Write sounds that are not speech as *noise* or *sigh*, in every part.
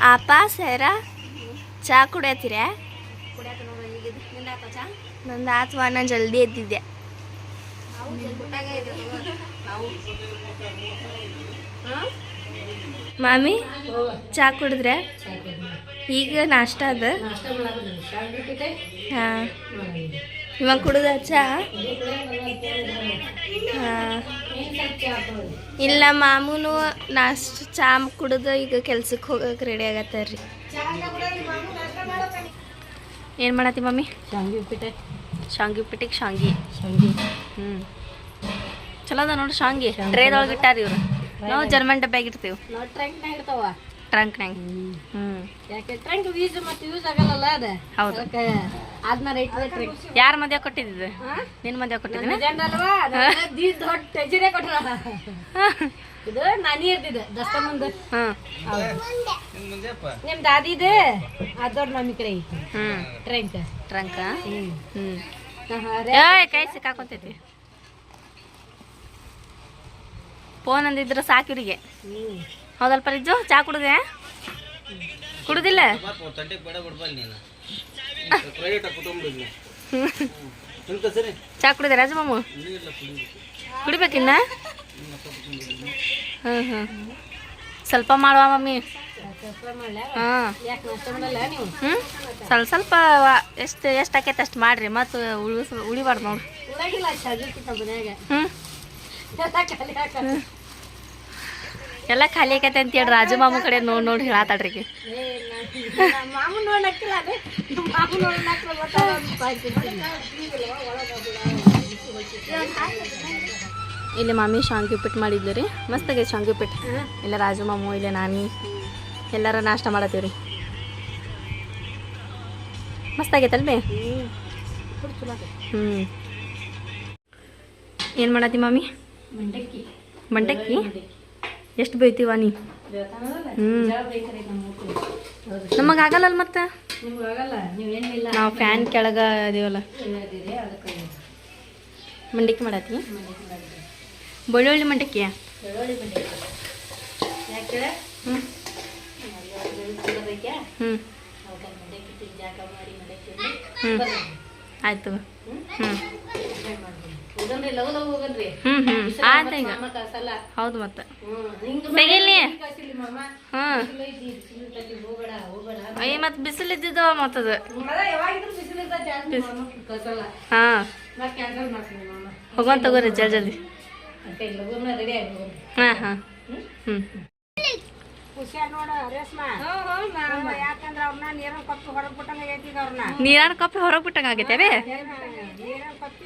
ಆಪ ಸೇರ ಚಾ ಕುಡಿಯತ್ತೀರ? ನಂದು ಆತ್ವ ನಾನು ಜಲ್ದಿ ಎದ್ದಿದ್ದೆ. ಮಾಮಿ ಚಾ ಕುಡಿದ್ರೆ? ಈಗ ನಾಷ್ಟ ಅದ? ಹಾಂ. ಇವಾಗ ಕುಡಿದ ಚಾ? ಹಾಂ. ಇಲ್ಲ ಮಾಮೂನು ನಾಷ್ಟ ಚಾ ಕುಡಿದು ಈಗ ಕೆಲ್ಸಕ್ಕೆ ಹೋಗಕ್ಕೆ ರೆಡಿ ಆಗತ್ತಾರ್ರಿ ಏನು ಮಾಡತ್ತಿ ಮಮ್ಮಿ? ಶಾಂಗಿ ಉಪ್ಪಿಟ್ಟೆ. ಶಾಂಗಿ ಉಪ್ಪಿಟ್ಟಿಗೆ ಶಾಂಗಿ. ಶಾಂಗಿ. ಹ್ಞೂ ಚಲೋ ಅದ ನೋಡಿ ಶಾಂಗಿ. ಟ್ರೇದೊಳಗೆ ಇಟ್ಟಾರ ಇವ್ರು. ನಾವು ಜರ್ಮನ್ ಡಬ್ಬ್ಯಾಗ ಇರ್ತೀವಿ ಟ್ರಂಕ್ನಾಗ ಇರ್ತಾವ ಟ್ರಂಕ್ನಾಗ ಹ್ಞೂ ಯಾಕೆ ಟ್ರಂಕ್ ಯೂಸ್ ಮತ್ತೆ ಯೂಸ್ ಆಗಲ್ಲಲ್ಲ ಅದ? ಹೌದು. ಯಾರ ಮದ್ವೆ ಕೊಟ್ಟಿದ್ದು? ನಿನ್ ಮದ್ವೆ ಕೊಟ್ಟಿದ್ದೀನಿ ಅಲ್ವಾ? ದೀಸ್ ದೊಡ್ಡ ಟೆಜರೇ ಕೊಟ್ರ. ಇದು ನಾನಿ ಇರ್ತಿದ್ದೆ ದಸ್ತ ಮುಂದೆ. ಹಾಂ ನಿಮ್ ಮಮ್ಮಿ ಕಡೆ ಹ್ಞೂ ಟ್ರಂಕ್ ಟ್ರಂಕ ಕೈ ಸಿಕ್ಕಾಕೊಂತೈತಿ. ಫೋನ್ ಅಂದಿದ್ರೆ ಸಾಕು ಇವ್ರಿಗೆ. ಹೌದಲ್ಪ ರಿಜ್ಜು? ಚಾ ಕುಡಿದೆ ಕುಡುದಿಲ್ಲ? *laughs* ಚಾ ಕುಡಿದ ರಾಜ ಮಾಮು ಕುಡಿಬೇಕಿನ್ನ ಹ್ಞೂ ಹ್ಞೂ ಸ್ವಲ್ಪ ಮಾಡುವ ಮಮ್ಮಿ. ಹಾಂ. ಹ್ಞೂ ಸ್ವಲ್ಪ ಸ್ವಲ್ಪ ಎಷ್ಟು ಎಷ್ಟು ಆಕೈತೆ ಅಷ್ಟು ಮಾಡಿರಿ. ಮತ್ತು ಉಳಿಸ್ ಉಳಿಬಾರ್ದು ನೋಡಿ. ಉಳಾಗಿಲ್ಲ ಶಾಜಿರ್ಕಿತ್ತ ಮನ್ಯಾಗ. ಹ್ಞೂ ಎಲ್ಲ ಖಾಲಿ ಆಕೈತೆ ಅಂತ ಹೇಳಿ ರಾಜು ಮಾಮು ಕಡೆ ನೋಡಿ ನೋಡಿ ಹೇಳಾತಾಡ್ರಿ ಇಲ್ಲಿ ಮಾಮಿ ಶಾಂಗಿ ಉಪ್ಪಿಟ್ಟು ಮಾಡಿದ್ಲು ರೀ. ಮಸ್ತ್ ಆಗೈತೆ ಶಾಂಗಿ ಉಪ್ಪಿಟ್ಟು. ಇಲ್ಲ ರಾಜು ಮಾಮು ಇಲ್ಲ ನಾನಿ. ಎಲ್ಲರ ನಾಷ್ಟ ಮಾಡತ್ತೀವಿ ರೀ. ಮಸ್ತ್ ಆಗೈತಲ್ಬಿ ಹ್ಞೂ ಏನು ಮಾಡತ್ತಿ ಮಾಮಿ? ಮಂಡಕ್ಕಿ. ಮಂಡಕ್ಕಿ? ಎಷ್ಟು ಬೈತೀವ ನೀ? ಹ್ಞೂ ನಮಗೆ ಆಗಲ್ಲ ಮತ್ತೆ? ನೀವು ಫ್ಯಾನ್ ಕೆಳಗೆ ಅದೀವಲ್ಲ ಮಂಡಕ್ಕಿ ಮಾಡತ್ತಿ? ಬೆಳ್ಳುಳ್ಳಿ ಮಂಡಕ್ಕಿ? ಹ್ಮ್. ಹ್ಮ್. ಹ್ಮ್ ಹ್ಞೂ ಹ್ಞೂ ಹ್ಞೂ ಆಯ್ತು ಹ್ಞೂ ಹ್ಞೂ ಹ್ಞೂ ಆಯ್ತು ಈಗ ಹೌದು ಮತ್ತೆ. ತೆಗಿಲಿ ಕಳ್ಸಿಲ್ಲ ಮಾಮ. ಹಾಂ ಬಿಸಿಲು ಐತಿ ಬಿಸಿಲು ಇರ್ತೈತಿ ಹೋಗ್ಬೇಡ ಹೋಗ್ಬೇಡ ಅಯ್ಯ ಮತ್ತೆ ಬಿಸಿಲು ಇದ್ದಿದ್ದವ ಮತ್ತದು ಹಾಂ. ಹೋಗೋಣ ತಗೋರಿ ಜಲ್ ಜಲ್ದಿ. ಹಾಂ ಹಾಂ. ಹ್ಞೂ ಹುಷಾರ್ ನೋಡ ರೇಷ್ಮಾ ಯಾಕಂದ್ರ ಅವ್ರನ್ನ ನೀರಿನ ಕಪ್ಪಿ ಹೊರಗ್ ಬಿಟ್ಟಂಗ ಕಾಫಿ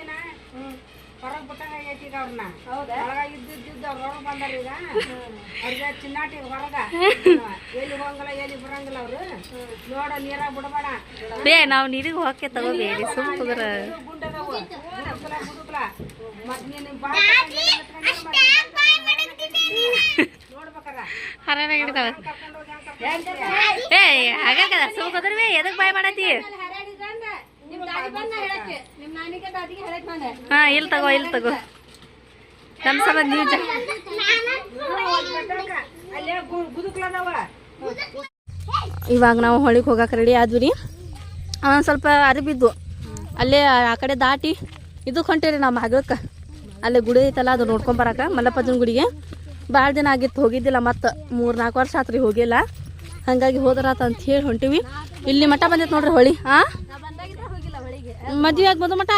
ಹೊರಗೆ ಬಿಟ್ಟಂಗೆ ಆಗೈತೆ ಐತಿ ಅವ್ರನ್ನ. ಹೌದಾ? ಒಳಗ ಇದ್ದಿದ್ದು ಅವ್ರ ಹೊರಗೆ ಬಂದಾರ ಈಗ. ಅವ್ರಿಗೆ ಚಿನ್ನಾಟಿ ಹೊರಗ. ಎಲ್ಲಿ ಹೋಗಂಗಿಲ್ಲ ಎಲ್ಲಿ ಬರಂಗಿಲ್ಲ ಅವ್ರು. ನೋಡ ನೀರಾಗ ಬಿಡಬೇಡ. ಬೇ ನಾವು ನೀರಿಗೆ ಹೋಗಕ್ಕೆ ತಗೋಬೇಡಿ ಸುಮ್ ಗುಂಡದವು ಮತ್ ನೀನು ಬಾಳ ನೋಡ್ಬೇಕಾರ ಹರಾನ ಹಿಡಿತಾವ ಕರ್ಕೊಂಡು ಹೋಗಿ ಹಂಗ್ ಕರ್ಕೊಂಡು ಏ ಹಾಗಾಗದ ಎದಕ್ ಬಾಯ್ ಮಾಡತಿ ಹಾ ಇಲ್ಲಿ ತಗೋ ಇಲ್ಲಿ ತಗೋ. ನಮ್ಮ ಸಂಬಂಧ ನೀವು ಇವಾಗ ನಾವು ಹೊಳಿಗೆ ಹೋಗಕ್ಕೆ ರೆಡಿ ಆದ್ವಿ ರೀ. ಒಂದು ಸ್ವಲ್ಪ ಅರಿಬಿದ್ದು. ಅಲ್ಲೇ ಆ ಕಡೆ ದಾಟಿ ಇದಕ್ಕೆ ಹೊಂಟೇರಿ ನಾವು ಮಗಳಕ್ಕೆ ಅಲ್ಲೇ ಗುಡಿ ಐತಲ್ಲ ಅದು ನೋಡ್ಕೊಂಬರಕ ಮಲ್ಲಪ್ಪನ ಗುಡಿಗೆ. ಭಾಳ ದಿನ ಆಗಿತ್ತು ಹೋಗಿದ್ದಿಲ್ಲ ಮತ್ತು ಮೂರು ನಾಲ್ಕು ವರ್ಷ ಆತ್ರಿ ಹೋಗಿಲ್ಲ. ಹಾಗಾಗಿ ಹೋದ್ರಾತ ಅಂತ ಹೇಳಿ ಹೊಂಟಿವಿ. ಇಲ್ಲಿ ಮಠ ಬಂದೈತೆ ನೋಡ್ರಿ ಹೊಳಿ ಹೊಳಿಗೆ ಮದ್ವೆ ಆಗಿ ಬಂದು ಮಠ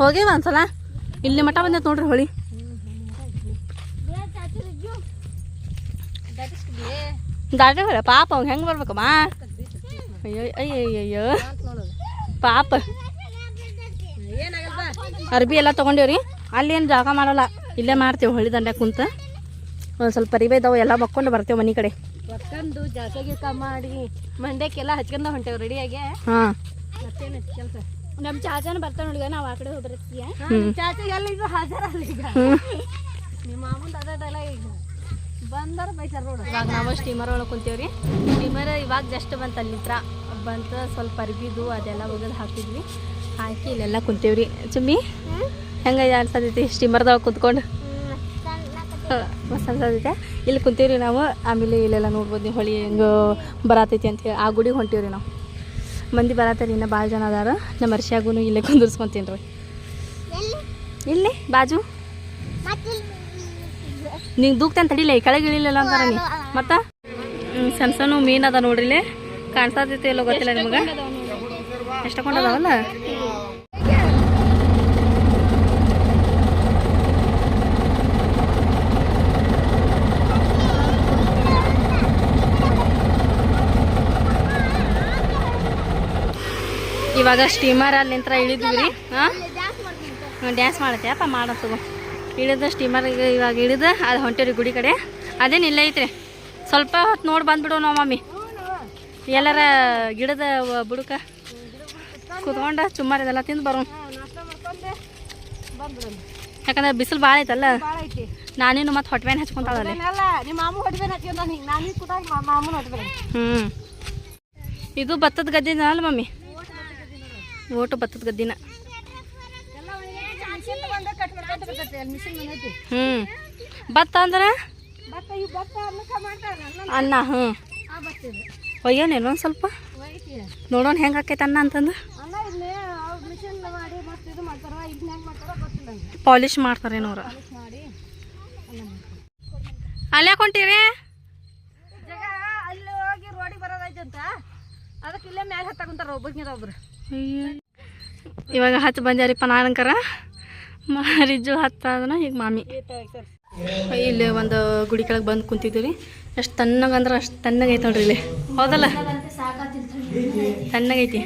ಹೋಗಿವ ಅನ್ಸಲ ಒಂದ್ಸಲ? ಇಲ್ಲಿ ಮಠ ಬಂದೈತೆ ನೋಡ್ರಿ ಹೊಳಿ. ದಾಟಿ ಪಾಪ ಅವ್ನು ಹೆಂಗೆ ಬರ್ಬೇಕಮ್ಮ? ಅಯ್ಯೋ ಅಯ್ಯೋ ಅಯ್ಯೋ. ಪಾಪ. ಅರ್ಬಿ ಎಲ್ಲ ಅಲ್ಲಿ ಅಲ್ಲೇನು ಜಾಗ ಮಾಡಲ್ಲ. ಇಲ್ಲೇ ಮಾಡ್ತೇವೆ ಹೊಳಿ ದಂಡೆ ಕುಂತ. ಒಂದು ಸ್ವಲ್ಪ ಪರಿವೆ ಇದಾವೆ ಎಲ್ಲ ಮಕ್ಕೊಂಡು ಬರ್ತೇವೆ ಮನೆ ಕಡೆ. ಒಕ್ಕಂದು ಜಾಗ ಗಿಕ ಮಾಡಿ ಮಂಡ್ಯಕ್ಕೆಲ್ಲ ಹಚ್ಕೊಂಡ ಹೊಂಟೇವ್ ರೆಡಿಯಾಗೆ ಹಾಂ. ಮತ್ತೇನು ಕೆಲಸ? ನಮ್ಮ ಚಾಚಾನ ಬರ್ತಾನೆ ನೋಡಿ ನಾವು ಆ ಕಡೆ ಹೋಗ್ಬರ್ತೀಯ ಚಾಚಾ ಎಲ್ಲ ಈಗ ಹಾಜರಲ್ಲ ಈಗ. ನಿಮ್ಮ ಮಾಮೂಲ್ ಅದಲ್ಲ ಈಗ. ಬಂದಾರ ಬೈತಾರ ನೋಡು. ಇವಾಗ ನಾವು ಸ್ಟೀಮರ್ ಒಳಗೆ ಕುಂತೇವ್ರಿ. ಸ್ಟೀಮರ್ ಇವಾಗ ಜಸ್ಟ್ ಬಂತ ಅಲ್ಲಿ ಹತ್ರ ಬಂತು ಸ್ವಲ್ಪ ಅರ್ಬಿದು ಅದೆಲ್ಲ ಒಗದು ಹಾಕಿದ್ವಿ. ಹಾಕಿ ಇಲ್ಲೆಲ್ಲ ಕುಂತೇವ್ರಿ. ಚುಮ್ಮಿ ಹೆಂಗೆ ಅನ್ಸತೈತಿ? ಸ್ಟೀಮರ್ದಾಗ ಕುತ್ಕೊಂಡು. ಮಸ್ತ್ ಅನ್ಸತೈತೆ. ಇಲ್ಲಿ ಕುಂತೀವ್ರಿ ನಾವು. ಆಮೇಲೆ ಇಲ್ಲೆಲ್ಲ ನೋಡ್ಬೋದು ನೀವು ಹೊಳಿ ಹೆಂಗೆ ಬರತೈತಿ ಅಂತ ಹೇಳಿ. ಆ ಗುಡಿಗೆ ಹೊಂಟೀವ್ರಿ ನಾವು. ಮಂದಿ ಬರತ್ತೀರಿ, ಇನ್ನೂ ಭಾಳ ಜನ ಅದಾರ. ನಮ್ಮ ಅರ್ಷಿಯಾಗೂ ಇಲ್ಲೇ ಕುಂದಿರ್ಸ್ಕೊತೀನಿ ರೀ. ಇಲ್ಲಿ ಬಾಜು. ನಿಂಗೆ ದೂಕ್ತಾನೆ ತಡಿಲ್ಲ ಈ ಕೆಳಗೆ ಇಳಿಲಿಲ್ಲ ಅಂತಾರ ನೀ. ಮತ್ತು? ಸಣ್ಣ ಸಣ್ಣ ಮೀನು ಅದ ನೋಡ್ರಿ ಇಲ್ಲಿ. ಕಾಣಿಸ್ತೈತಿ ಎಲ್ಲೋ ಗೊತ್ತಿಲ್ಲ ನಿಮ್ಗೆ. ಎಷ್ಟು ಇವಾಗ ಸ್ಟೀಮರ್ ಅಲ್ಲಿ ನಿಂತ್ರ ಇಳಿದ್ವಿ. ಹಾಂ? ಡ್ಯಾನ್ಸ್ ಮಾಡುತ್ತೆ. ಅಪ್ಪ, ಮಾಡೋ, ತಗೋ. ಇಳಿದ ಸ್ಟೀಮರ್ಗೆ ಇವಾಗ ಇಳಿದು, ಅದು ಹೊಂಟೇರಿ ಗುಡಿ ಕಡೆ. ಅದೇನು ಇಲ್ಲೇ ಐತ್ರಿ. ಸ್ವಲ್ಪ ಹೊತ್ತು ನೋಡಿ ಬಂದ್ಬಿಡು ನಾವು ಮಮ್ಮಿ ಎಲ್ಲರ ಗಿಡದ ಬುಡುಕ ಕುತ್ಕೊಂಡ ಚುಮ್ಮಾರ ಇದೆಲ್ಲ ತಿಂದು ಬರೋಣ ಯಾಕಂದ್ರೆ ಬಿಸಿಲು ಭಾಳ ಐತಲ್ಲ? ನಾನೇನು ಮತ್ತೆ ಹೊಟ್ಟೆನ ಮೇಲೆ ಹಚ್ಕೊಂತಾಳಲ್ಲಿ ಹ್ಞೂ ಇದು ಭತ್ತದ ಗದ್ದೆ ಅಲ್ಲ ಮಮ್ಮಿ ಓಟು ಬತ್ತದ ಗದ್ದಿನ. ಹ್ಞೂ ಭತ್ತ ಅಂದ್ರೆ? ಮಾಡ್ತಾರ ಅನ್ನ, ಹ್ಮ್. ಒಯ್ಯೋನೇನು ಒಂದು ಸ್ವಲ್ಪ? ನೋಡೋಣ ಹೆಂಗೆ ಆಕೈತೆ ಅನ್ನ ಅಂತಂದು ಮಾಡ್ತಾರ ಮಾಡ್ತಾರ ಪಾಲಿಶ್ ಮಾಡ್ತಾರೇನೋ ಅವ್ರು ಅಲ್ಲಿ ಜಗಾ ಅಲ್ಲಿ ಹೋಗಿ ರೋಡಿಗೆ ಬರೋದೈತೆ ಅಂತ ಅದಕ್ಕೆ ಇಲ್ಲೇ ಮ್ಯಾಲೆ ಹತ್ತಾಕೊಂತಾರ ಒಬ್ಬರಿಗೆ ಒಬ್ರು. ಇವಾಗ ಹತ್ತು ಬಂದ್ಯಾರಿಪ್ಪ ನಾನಂಕರ ಮಾರಿಜ್ಜು ಹತ್ತಾದನ ಈಗ ಮಾಮಿ. ಇಲ್ಲಿ ಒಂದು ಗುಡಿ ಕೆಳಗೆ ಬಂದು ಕುಂತಿದ್ದೀವಿ ಎಷ್ಟು ತಣ್ಣಗಂದ್ರೆ ಅಷ್ಟು ತಣ್ಣಗೈತೆ ನೋಡ್ರಿ ಇಲ್ಲಿ. ಹೌದಲ್ಲ? ತಣ್ಣಗೈತಿ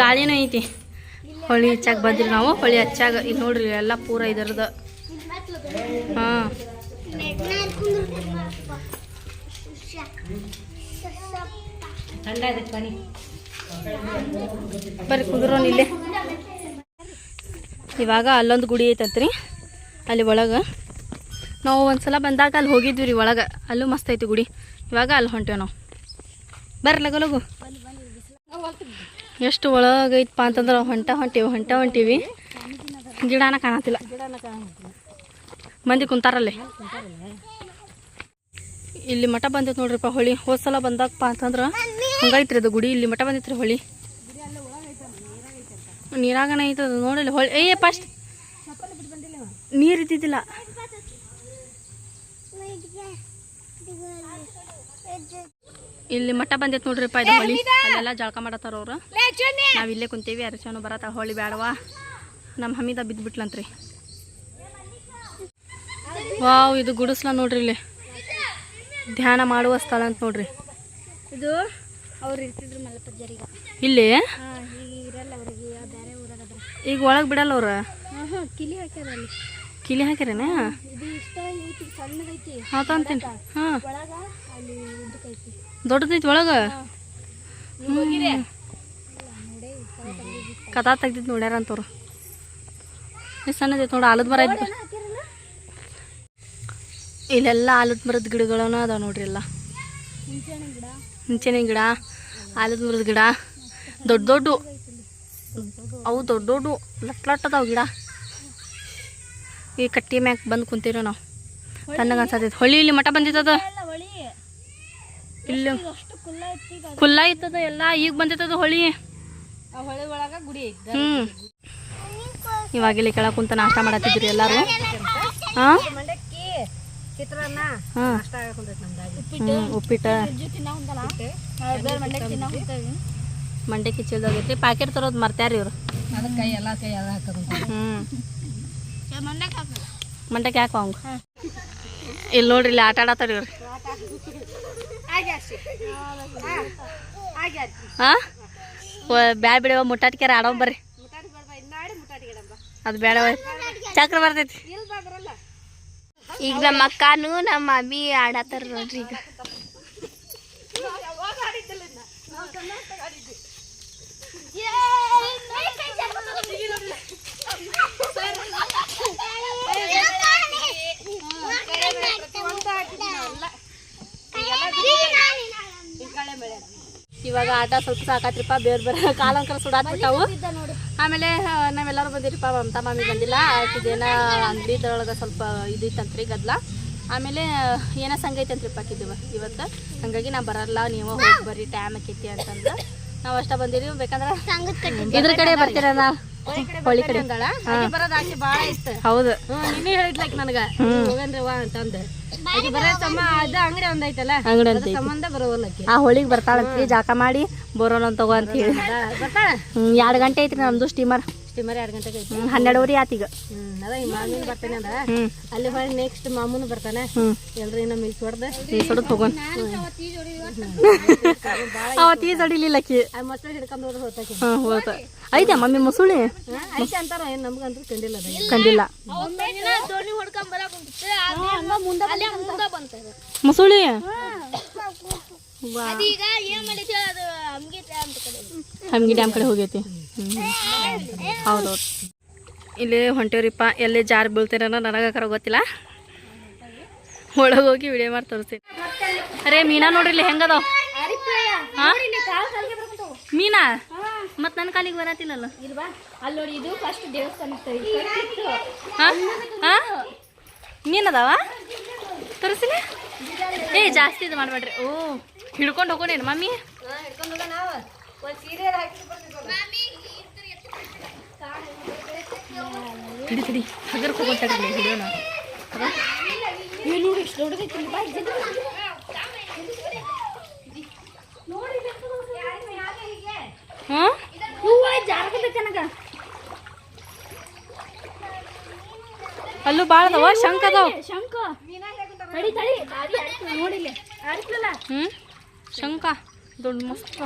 ಗಾಳಿನೂ ಐತಿ. ಹೊಳಿ ಹಚ್ಚಾಗ ಬಂದ್ರಿ ನಾವು. ಹೊಳಿ ಹಚ್ಚಾಗ ಇಲ್ಲಿ ನೋಡ್ರಿ ಎಲ್ಲ ಪೂರ ಇದರದ ಹಾಂ. ಬರ್ರಿ ಕುಂದ್ರೋನ್ ಇಲ್ಲೇ ಇವಾಗ ಅಲ್ಲೊಂದು ಗುಡಿ ಐತಂತ್ರಿ, ಅಲ್ಲಿ ಒಳಗೆ. ನಾವು ಒಂದ್ಸಲ ಬಂದಾಗ ಅಲ್ಲಿ ಹೋಗಿದ್ವಿ ರೀ ಒಳಗೆ. ಅಲ್ಲೂ ಮಸ್ತ್ ಐತಿ ಗುಡಿ. ಇವಾಗ ಅಲ್ಲಿ ಹೊಂಟೇವೆ ನಾವು. ಬರ್ರಿ ಲಗು ಲಗು. ಎಷ್ಟು ಒಳಗೈತಪ್ಪ ಅಂತಂದ್ರೆ ಹೊಂಟ ಹೊಂಟೀವಿ ಹೊಂಟ ಹೊಂಟೀವಿ. ಗಿಡನ ಕಾಣತಿಲ್ಲ ಮಂದಿ ಕುಂತಾರಲ್ಲಿ. ಇಲ್ಲಿ ಮಠ ಬಂದೈತೆ ನೋಡ್ರಿಪ್ಪ, ಹೊಳಿ. ಹೋದ್ಸಲ ಬಂದಾಗಪ್ಪ ಅಂತಂದ್ರೆ ಹಂಗೈತ್ರಿ ಅದು ಗುಡಿ, ಇಲ್ಲಿ ಮಠ ಬಂದಿತ್ರಿ ಹೊಳಿ. ನೀರಾಗನ ಐತದ ನೋಡಿಲ್ಲ, ಹೊಳಿ ಏ ಫಸ್ಟ್ ನೀರು ಇದ್ದಿದ್ದಿಲ್ಲ. ಇಲ್ಲಿ ಮಠ ಬಂದೈತೆ ನೋಡ್ರಿಪ್ಪ, ಇದು ಹೊಳಿ. ಅಲ್ಲೆಲ್ಲ ಜಳಕ ಮಾಡತ್ತಾರ ಅವ್ರು. ನಾವ್ ಇಲ್ಲೇ ಕುಂತೀವಿ ಅರಚನು ಬರತ್ತ, ಹೊಳಿ ಬ್ಯಾಡವಾ. ನಮ್ಮ ಹಮೀದ ಬಿದ್ದುಬಿಟ್ಲಂತ್ರಿ ವಾವ್, ಇದು ಗುಡಿಸ್ಲ ನೋಡ್ರಿ ಇಲ್ಲಿ. ಧ್ಯಾನ ಮಾಡುವ ಸ್ಥಳ ಅಂತ ನೋಡ್ರಿ. ಇದು ಅವ್ರು ಇರ್ತಿದ್ರು ಇಲ್ಲಿ? ಹಾಂ ಈಗ ಇರಲ್ಲ ಅವ್ರಿಗೆ ಬೇರೆ ಊರಾಗ ಅದ್ರ ಈಗ ಒಳಗೆ ಬಿಡಲ್ಲ ಅವ್ರ? ಹಾಂ ಹಾಂ ಕಿಲಿ ಹಾಕ್ಯಾರ ಅಲ್ಲಿ. ಕಿಲಿ ಹಾಕಿರೇನ ಇದು ಇಷ್ಟ ಐತಿ ಸಣ್ಣದೈತಿ. ಹಾಂ ಒಳಗ ಅಲ್ಲಿ ಉದ್ದಕ್ಕೈತಿ ದೊಡ್ಡದೈತಿ ಒಳಗೆ? ಕಥಾ ತೆಗ್ದಿದ್ದು ನೋಡ್ಯಾರ ಅಂತವ್ರು. ಸಣ್ಣದೈತಿ ನೋಡಿ ಆಲದ ಮರ ಐತಿ ಇಲ್ಲೆಲ್ಲ ಆಲದ ಮರದ ಗಿಡಗಳನ್ನ ಅದಾವ ನೋಡ್ರಿ ಎಲ್ಲ. ಗಿಡ. ಹುಂಚೆನೆ ಗಿಡ, ಆಲದ ಮರದ ಗಿಡ, ದೊಡ್ಡ ದೊಡ್ಡ, ಅವು ದೊಡ್ಡ ದೊಡ್ಡ, ಲಟ್ ಲಟ್ ಅದಾವ ಗಿಡ. ಈ ಕಟ್ಟಿ ಮ್ಯಾಕ್ ಬಂದು ಕುಂತೀವಿ ನಾವು. ತಣ್ಣಗೆ ಅನ್ಸತೈತಿ. ಹೊಳಿ ಇಲ್ಲಿ ಮಠ ಬಂದಿತ್ತದ? ಇಲ್ಲಿ. ಕುಲ್ಲ ಇತ್ತದ ಎಲ್ಲ? ಈಗ ಬಂದಿತ್ತದ ಹೊಳಿ? ಹ್ಮ್. ಇವಾಗ ಇಲ್ಲಿ ಕೆಳಗೆ ಕುಂತ ನಾಷ್ಟ ಮಾಡತ್ತಿದ್ರಿ ಎಲ್ಲಾರು. ಹಾ ಚಿತ್ರಾನ್ನ ಹಾ. ಅಷ್ಟ ಹಾಕೊಂಡೈತಿ ಉಪ್ಪಿಟ್ಟ. ಮಂಡಕ್ಕಿ ಚೀಲ್ದಾಗೈತಿ ಪ್ಯಾಕೆಟ್ ತರೋದು ಮರ್ತ್ಯಾರ ಇವ್ರು. ಅದಕ್ಕೆ ಕೈ ಎಲ್ಲ ಕೈ ಎಲ್ಲ ಹಾಕೋದು ಹ್ಮ್. ಮಂಡ್ಯಕ್ಕೆ ಹಾಕಲ್ಲ ಮಂಡಕ್ಕಿ ಹಾಕೋ ಅವಂಗ. ಇಲ್ಲಿ ನೋಡ್ರಿ ಇಲ್ಲಿ ಆಟ ಆಡತ್ತಾರ ಇವ್ರು. ಹಾ ಬ್ಯಾಡ ಬಿಡವ ಮುಟ್ಟಾಟಿಕ್ಯಾರ ಆಡೋ ಬರ್ರಿ. ಅದು ಬೇಡವ ಚಕ್ರ ಬರ್ತೈತಿ. ಈಗ ನಮ್ಮ ಅಕ್ಕನು ನಮ್ಮ ಮಮ್ಮಿ ಆಡತ್ತಾರ ನೋಡ್ರಿ ಈಗ. ಇವಾಗ ಆಟ ಸ್ವಲ್ಪ ಸಾಕಾತ್ರಿಪ್ಪ, ಬೇರೆ ಬೇರೆ ಕಾಲಂಕರ ಸುಡಾತ್ಬಿಟ್ಟಾವು. ಆಮೇಲೆ ನಾವೆಲ್ಲರೂ ನಾವೆಲ್ಲರೂ ಬಂದಿರಿಪ್ಪ ಮಮತಾ ಮಾಮಿ ಬಂದಿಲ್ಲ. ಆಕಿದೇನ ಅಂಗಡಿದೊಳಗೆ ಸ್ವಲ್ಪ ಇದಿತ್ತಂತ್ರಿ ಗದ್ಲ. ಆಮೇಲೆ ಏನೋ ಸಂಘ ಐತಂತ್ರಿಪ್ಪ ಆಕಿದ್ದೀವ ಇವತ್ತು. ಹಾಗಾಗಿ ನಾ ಬರಲ್ಲ ನೀವು ಹೋಗಿ ಬರ್ರಿ ಟೈಮ್ ಆಕೈತಿ ಅಂತಂದ್ರೆ ನಾವು ಅಷ್ಟ ಬಂದಿರಿ ಬೇಕಂದ್ರೆ ಇದ್ರ ಕಡೆ ಬರ್ತೀರ ನಾ ಹೌದು. ಹೇಳಿದ್ಲಕ್ ನನಗ. ಅಂತಂದ. ಬರೋವಲ್ಲಕಿ ಆ ಹೋಳಿಗೆ ಬರ್ತಾಳಂತ್ರಿ ಜಾಕ ಮಾಡಿ ಬರೋಣ ತಗೋ ಅಂತ ಹೇಳಿ. ಎರಡ್ ಗಂಟೆ ಐತ್ರಿ ನಮ್ದು ಸ್ಟೀಮರ್ ಸ್ಟೀಮರ್ ಎರಡು ಗಂಟೆಗೆ ಹ್ಮ್ ಹನ್ನೆರಡುವರೆ ಆತೀಗ. ಹ್ಮ್ ಅದ ಈ ಮಾಮೂನ್ ಬರ್ತಾನೆ ಅದ. ಹ್ಮ್. ಅಲ್ಲಿ ಹೊಳ್ಳಿ ನೆಕ್ಸ್ಟ್ ಮಾಮೂನು ಬರ್ತಾನೆ. ಎಲ್ರಿ ನಮ್ಮ ಮಿಲ್ಸ್ ಹೊಡ್ದ ಸುಡದ್ ಹೋಗೋಣ ಅವತ್ತು ಆ ಮೊಸರು ಹಿಡ್ಕೊಂಡ್ ಹೋದ್ರೆ ಹೋತಾಕಿ ಹ್ಮ್ ಹೋತ. ಐತೆ ಮಮ್ಮಿ ಮುಸುಳಿ? ಐತೆ ಅಂತಾರ ಏನ್ ನಮ್ಗಂತೂ ಕಂಡಿಲ್ಲ ಅದ. ಮುಸುಳಿ? ಹಮ್ಗೆ ಡ್ಯಾಮ್ ಕಡೆ ಹೋಗೈತಿ ಹೌದೌದು ಇಲ್ಲಿ ಹೊಂಟೇವ್ರಿಪ್ಪ ಎಲ್ಲಿ ಜಾರ್ ಬೀಳ್ತೀರ ನನಗೆ ಕರ ಗೊತ್ತಿಲ್ಲ. ಒಳಗೆ ಹೋಗಿ ವಿಡಿಯೋ ಮಾಡಿ ತೋರಿಸ್ತೀನಿ. ಅರೇ ಮೀನಾ ನೋಡ್ರಿ ಇಲ್ಲಿ ಹೆಂಗದಾವ ಮೀನಾ? ಮತ್ ನನ್ನ ಕಾಲಿಗೆ ಹಾ? ಮೀನದಾವ ತೋರಿಸಿಲ್ಲ ಏ ಜಾಸ್ತಿ ಇದು ಮಾಡಬೇಡ್ರಿ. ಓ ಹಿಡ್ಕೊಂಡು ಹೋಗೋಣ ಮಮ್ಮಿ ಹಿಡಿ ಹಿಡಿ ಹಗರ್ ಹೋಗೋಣ ಹಿಡಿಯೋಣ. ಹಾಂ? ಅಲ್ಲೂ ಭಾಳ ಅದಾವ ಶಂಕ್ ಅದಾವ. ಶಂಕ ಹ್ಞೂ ಶಂಕ ದೊಡ್ಡ ಮಸ್ತ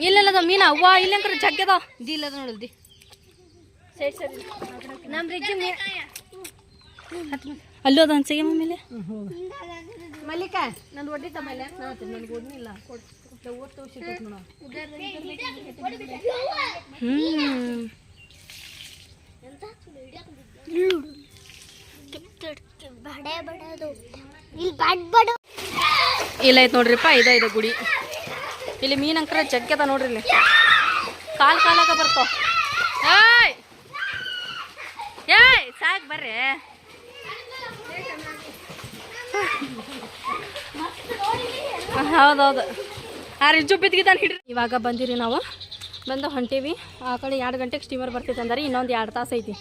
ಇಲ್ಲಲ್ಲದ ಮೀನ. ಅವ್ವ ಇಲ್ಲಿ ಅಂಕರ ಜಗ್ಗಿ ಅದಾವ. ದಿಲ್ಲ ಅದ ನೋಡಲ್ದಿ ಸರಿ ಸರಿ. ನಮ್ ರಿಜ್ಜಿ ಅಲ್ಲೂ ಅದ ಅನ್ಸಿಗೆ ಮಮ್ಮಿಲೆ ಮಲ್ಲಿಕ ನನ್ ಒಡ್ಡಿ ತಮ್ಮಲ್ಲ ನನ್ಗೆ ಓದ್ನಿಲ್ಲ ಹ್ಞೂ ಬಡದು ಇಲ್ಲಿ ಐತೆ ನೋಡ್ರಿಪ್ಪ, ಇದ, ಇದೆ ಗುಡಿ. ಇಲ್ಲಿ ಮೀನ್ ಅಂಕರ ಜಗ್ಗದ ನೋಡ್ರಿ ಇಲ್ಲಿ. ಕಾಲ್ ಕಾಲಾಗ ಬರ್ತಾವ. ಏಯ್! ಏಯ್, ಸಾಕ್ ಬರ್ರಿ. ಹೌದೌದು ಆ, ರಿಜ್ಜು ಬಿದ್ದಿದ್ದಾನೆ ಹಿಡ್ರಿ. ಇವಾಗ ಬಂದಿರಿ ನಾವು. ಬಂದು ಹೊಂಟೀವಿ. ಆ ಕಡೆ ಎರಡು ಗಂಟೆಗೆ ಸ್ಟೀಮರ್ ಬರ್ತೈತೆ ಅಂದ್ರೆ ಇನ್ನೊಂದು ಎರಡು ತಾಸು ಐತಿ.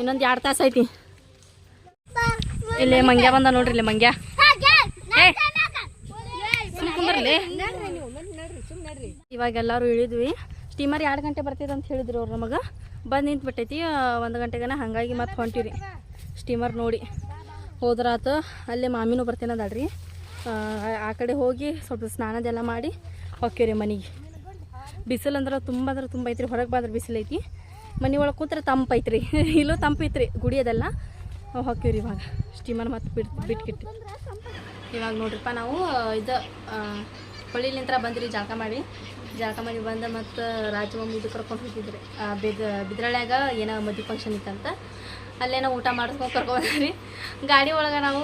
ಇನ್ನೊಂದು ಎರಡು ತಾಸು ಐತಿ. ಇಲ್ಲಿ ಮಂಗ್ಯ ಬಂದ ನೋಡ್ರಿ ಇಲ್ಲಿ ಮಂಗ್ಯ. ಇವಾಗ ಎಲ್ಲರೂ ಇಳಿದ್ವಿ. ಸ್ಟೀಮರ್ ಎರಡು ಗಂಟೆ ಬರ್ತೈತೆ ಅಂತ ಹೇಳಿದ್ರು ಅವ್ರು ನಮಗೆ. ಬಂದು ನಿಂತು ಬಿಟ್ಟೈತಿ ಒಂದು ಗಂಟೆಗನ ಹಾಗಾಗಿ ಮತ್ತೆ ಹೊಂಟೀವಿ ಸ್ಟೀಮರ್ ನೋಡಿ. ಹೋದ್ರಾತು ಅಲ್ಲೇ ಮಾಮಿನೂ ಬರ್ತೇನದಲ್ರಿ ಆ ಕಡೆ ಹೋಗಿ ಸ್ವಲ್ಪ ಸ್ನಾನದೆಲ್ಲ ಮಾಡಿ ಹೊಕ್ಕೇವ್ರಿ ಮನೆಗೆ. ಬಿಸಿಲು ಅಂದ್ರೆ ತುಂಬ ಅಂದ್ರೆ ತುಂಬ ಐತ್ರಿ, ಹೊರಗೆ ಬಾದ್ರೆ ಬಿಸಿಲು ಐತಿ. ಮನೆ ಒಳಗೆ ಕೂತ್ರೆ ತಂಪೈತ್ರಿ *laughs* ಇಲ್ಲೂ ತಂಪೈತ್ರಿ ಐತ್ರಿ, ಗುಡಿ ಅದೆಲ್ಲ. ಹೊಕ್ಕೇವ್ರಿ ಇವಾಗ. ಸ್ಟೀಮರ್ ಮತ್ತೆ ಬಿಟ್ಟು ಬಿಟ್ಕಿಟ್ಟು ಇವಾಗ ನೋಡ್ರಿಪ್ಪ ನಾವು ಇದು ಹೊಳ್ಳಿಲಿಂತ್ರ ಬಂದ್ರಿ ಜಳಕ ಮಾಡಿ ಜಳಕ ಮಾಡಿ ಬಂದು ಮತ್ತು ರಾಜಮಮ್ಮಿ ಇದು ಕರ್ಕೊಂಡು ಹೋಗಿದ್ರಿ. ಬೆದ ಬಿದ್, ಬಿದ್ರಳ್ಯಾಗ ಏನೋ ಮದುವೆ ಫಂಕ್ಷನ್ ಇತ್ತಂತ. ಅಲ್ಲೇನೋ ಊಟ ಮಾಡಿಸ್ಕೊಂಡು ಕರ್ಕೊಂಡ್ರಿ ಗಾಡಿ ಒಳಗೆ ನಾವು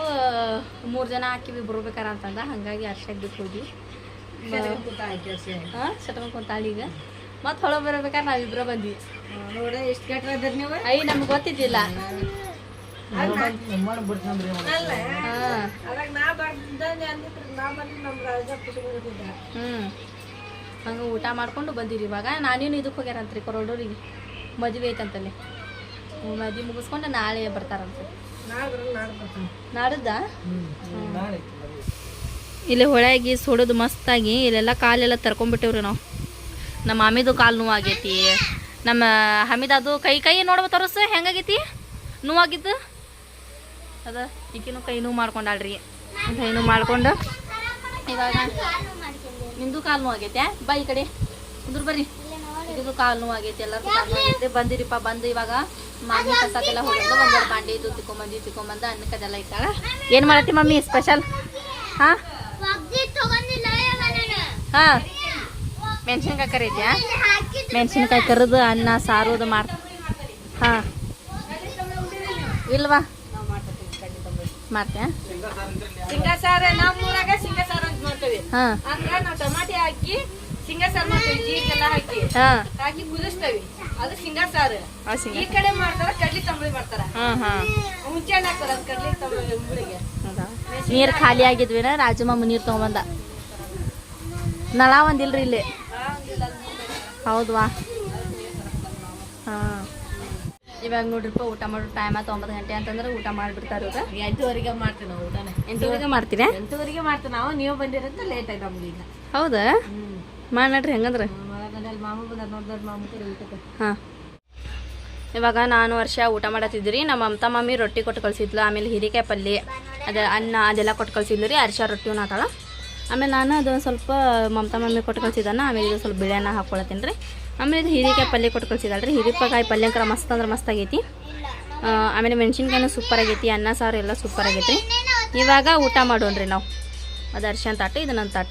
ಮೂರು ಜನ ಹಾಕಿವಿ ಬರ್ಬೇಕಾರ ಅಂತಂದ. ಹಾಗಾಗಿ ಅರ್ಶಾಗಿ ಬಿಟ್ಟು ಹೋಗಿ ಹಾಂ ಕುಂತಾಳ ಈಗ ಮತ್ತೆ ಹೊಳಗೆ ಬರಬೇಕಾದ್ರೆ ನಾವಿಬ್ರ ಬಂದ್ವಿ ನೋಡ ಎಷ್ಟು ನೀವು ಐ ನಮ್ಗೆ ಗೊತ್ತಿದ್ದಿಲ್ಲ ಹ್ಞೂ ಹಂಗೆ ಊಟ ಮಾಡ್ಕೊಂಡು ಬಂದಿರಿ ಇವಾಗ. ನಾನೇನು ಇದಕ್ಕೆ ಹೋಗ್ಯಾರಂತ್ರಿ ಕೊರೋಡೋರಿಗೆ ಮದುವೆ ಐತಂತಲ್ಲಿ ಮದುವೆ ಮುಗಿಸ್ಕೊಂಡು ನಾಳೆ ಬರ್ತಾರಂತೆ. ನಾಳೆ ಇಲ್ಲಿ ಹೊಳೆಯಾಗಿ ಸುಡೋದು ಮಸ್ತಾಗಿ ಇಲ್ಲೆಲ್ಲ ಕಾಲೆಲ್ಲ ತರ್ಕೊಂಡ್ಬಿಟ್ಟಿವ್ರಿ ನಾವು. ನಮ್ಮ ಮಾಮಿದು ಕಾಲು ನೋವಾಗೈತಿ. ನಮ್ಮ ಹಮಿದದು ಕೈ ಕೈ ನೋಡ್ಬ ತೋರಿಸ್, ಹೆಂಗಾಗೈತಿ? ನೋವಾಗಿದ್ದು? ಅದ, ಈಕಿನೂ ಕೈ ನೋವು ಮಾಡ್ಕೊಂಡಾಳ್ರಿ. ಕೈ ನೋವು ಮಾಡ್ಕೊಂಡು ಇವಾಗ ನಿಂದು ಕಾಲು ನೋವಾಗೈತೆ, ಬಾ ಈ ಕಡೆ. ಕುಂದ್ರ ಬರ್ರಿ. ಇದು ಕಾಲು ನೋವಾಗೈತಿ ಎಲ್ಲರೂ ಕಾಲು ನೋವಾಗೈತೆ. ಬಂದಿರಿಪ್ಪ, ಬಂದು ಇವಾಗ ಮಾಮಿ ಕಸಕ್ಕೆಲ್ಲ ಹೊಡೆದು ಒಂದೆರಡು ಬಾಂಡಿ ಇದು ತಿಕ್ಕೊಂಬಂದು ತಿಕ್ಕೊಂಬಂದು ಅನ್ನಕ್ಕದೆಲ್ಲ ಇಟ್ಟಾಳ. ಏನು ಮಾಡತ್ತಿ ಮಮ್ಮಿ ಸ್ಪೆಷಲ್ ಹಾಂ? ಹಾಂ. ಮೆಣಸಿನ್ಕಾಯಿ ಕರೀತ್ಯಾ ಮೆಣಸಿನ್ಕಾಯಿ ಕರಿದು ಅನ್ನ ಸಾರು ಅದು ಮಾಡ್ತ ಹಾ. ಇಲ್ವಾ? ನೀರ್ ಸಾರ ಅಂತ ಮಾಡ್ತೇವೆ. ಹಾಂ. ಅಂದ್ರ ನಾವು ಟಮಾಟಿ ಹಾಕಿ ಮಾಡ್ತೀವಿ ಜೀರಿಗೆಲ್ಲ ಹಾಕಿ. ಹಾಂ. ಹಾಕಿ ಕುದಿಸ್ತೇವಿ. ಅದು ಶೇಂಗಾ ಸಾರು ಆ ಶೇಂಗಾ ಈ ಕಡೆ ಮಾಡ್ತಾರ ಕಡ್ಲಿ ತಂಬಳಿ ಮಾಡ್ತಾರ. ಹಾಂ ಹಾ. ಮುಂಚೆನೆ ಹಾಕ್ತಾರ ಅದ್ ಕಡ್ಲಿ ತಂಬಳಿ ಮುಳಿಗೆ ಹೌದಾ? ನೀರು ಖಾಲಿ ಆಗಿದ್ವಿನ? ರಾಜಮ್ಮ ನೀರು ತೊಗೊಂಬಂದ. ನಳ ಒಂದಿಲ್ರಿ ಇಲ್ಲಿ. ಹೌದ್ವಾ ಹಾಂ. ಇವಾಗ ನೋಡ್ರಿಪ್ಪ ಊಟ ಮಾಡೋ ಟೈಮ್ ಆಯ್ತು ಒಂಬತ್ತು ಗಂಟೆ ಅಂತಂದ್ರೆ ಊಟ ಮಾಡಿಬಿಡ್ತಾರೆ ಇವಾಗ ಎಂಟುವರೆಗೆ ಮಾಡ್ತೀವಿ ನಾವು ಊಟನ. ಎಂಟೂವರೆಗೆ ಮಾಡ್ತೀರಾ? ಎಂಟುವರೆಗೆ ಮಾಡ್ತೀವಿ ನಾವು ನೀವು ಬಂದಿರಂತ ಲೇಟ್ ಆಯ್ತು ನಮ್ಗೆ ಈಗ. ಹೌದಾ? ಮಾಡ್ರಿ ಹೆಂಗಂದ್ರೆ? ಮಾಮ ಬಂದ ನೋಡ್ದವ್ರ ಮಾಮ ಕಡೆ ಊಟಕ್ಕೆ. ಹಾಂ. ಇವಾಗ ನಾನು ವರ್ಷ ಊಟ ಮಾಡತ್ತಿದ್ದೀರಿ ನಮ್ಮ ಅಮ್ಮ ಮಮ್ಮಿ ರೊಟ್ಟಿ ಕೊಟ್ಟು ಕಳ್ಸಿದ್ಲು ಆಮೇಲೆ ಹೀರೆಕಾಯಿ ಪಲ್ಯ ಅದ ಅನ್ನ ಅದೆಲ್ಲ ಕೊಟ್ಟು ಕಳ್ಸಿದ್ಲು ರೀ ಅರ್ಶ ರೊಟ್ಟಿನ ಆತಾಳ. ಆಮೇಲೆ ನಾನು ಅದು ಒಂದ್ ಸ್ವಲ್ಪ ಮಮತಾ ಮಮ್ಮಿ ಕೊಟ್ಟು ಕಳ್ಸಿದ್ದಾನ ಆಮೇಲೆ ಇದು ಸ್ವಲ್ಪ ಬಿಳಿಯನ್ನ ಹಾಕ್ಕೊಳತ್ತೀನಿ ರೀ. ಆಮೇಲೆ ಇದು ಹೀರೆಕಾಯಿ ಪಲ್ಯ ಕೊಟ್ಟು ಕಳ್ಸಿದಾಳೆ ರೀ ಹೀರೆಕಾಯಿ ಪಲ್ಯಂಕರ ಮಸ್ತ್ ಅಂದ್ರೆ ಮಸ್ತ್ ಆಗೈತಿ. ಆಮೇಲೆ ಮೆಣಸಿನ್ಕಾಯಿನೂ ಸೂಪರ್ ಆಗೈತಿ, ಅನ್ನ ಸಾರು ಎಲ್ಲ ಸೂಪರ್ ಆಗೈತಿ ಇವಾಗ ಊಟ ಮಾಡೋಣ ರೀ ನಾವು. ಅದು ಅರ್ಶನ್ ತಾಟ, ಇದು ನನ್ನ ತಾಟ.